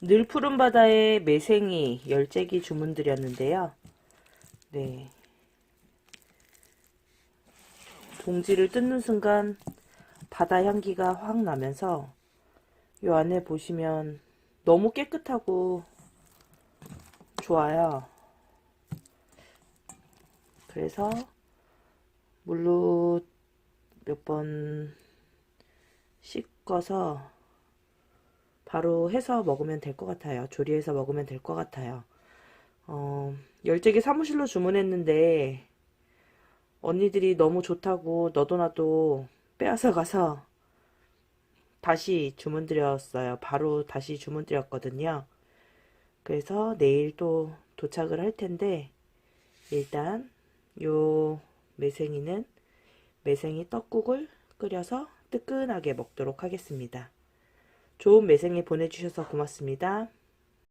늘 푸른 바다의 매생이 열재기 주문드렸는데요. 네. 동지를 뜯는 순간 바다 향기가 확 나면서 이 안에 보시면 너무 깨끗하고 좋아요. 그래서 물로 몇 번 씻어서 바로 해서 먹으면 될 것 같아요. 조리해서 먹으면 될 것 같아요. 어, 열재기 사무실로 주문했는데 언니들이 너무 좋다고 너도 나도 빼앗아 가서 다시 주문드렸어요. 바로 다시 주문드렸거든요. 그래서 내일 또 도착을 할 텐데 일단 요 매생이는 매생이 떡국을 끓여서 뜨끈하게 먹도록 하겠습니다. 좋은 매생이 보내주셔서 고맙습니다.